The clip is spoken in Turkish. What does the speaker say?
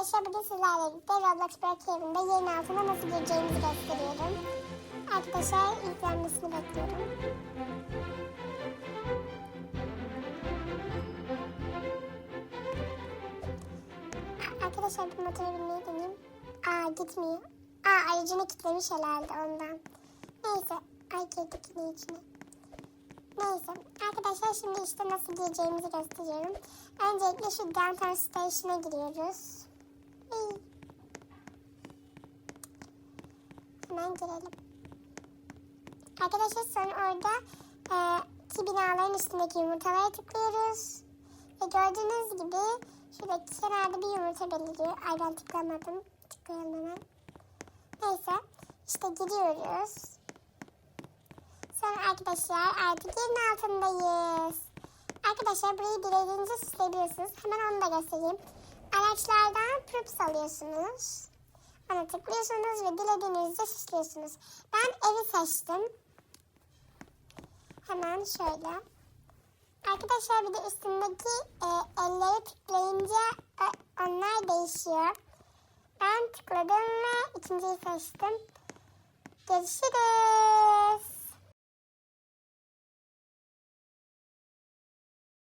Arkadaşlar bugün sizlerle birlikte Roblox Break evinde yerin altına nasıl gireceğimizi gösteriyorum. Arkadaşlar yüklenmesini bekliyorum. Arkadaşlar bir motora binmeyi deneyeyim. Aa gitmiyor. Aa aracını kilitlemiş herhalde ondan. Neyse. Ay girdik yine içine. Neyse. Arkadaşlar şimdi işte nasıl gireceğimizi gösteriyorum. Öncelikle şu downtown station'a giriyoruz. Hemen girelim. Arkadaşlar sonra orada e, ki binaların üstündeki yumurtalara tıklıyoruz. Ve gördüğünüz gibi şuradaki kenarda bir yumurta beliriyor. Ay ben tıklamadım. Tıklayalım hemen. Neyse işte giriyoruz. Sonra arkadaşlar artık yerin altındayız. Arkadaşlar burayı dilediğinizde süsleyebilirsiniz. Hemen onu da göstereyim. Araçlardan props alıyorsunuz. Ona tıklıyorsunuz ve dilediğinizde süslüyorsunuz. Ben evi seçtim. Hemen şöyle. Arkadaşlar bir de üstündeki e, elleri tıklayınca e, onlar değişiyor. Ben tıkladım ve ikinciyi seçtim. Görüşürüz.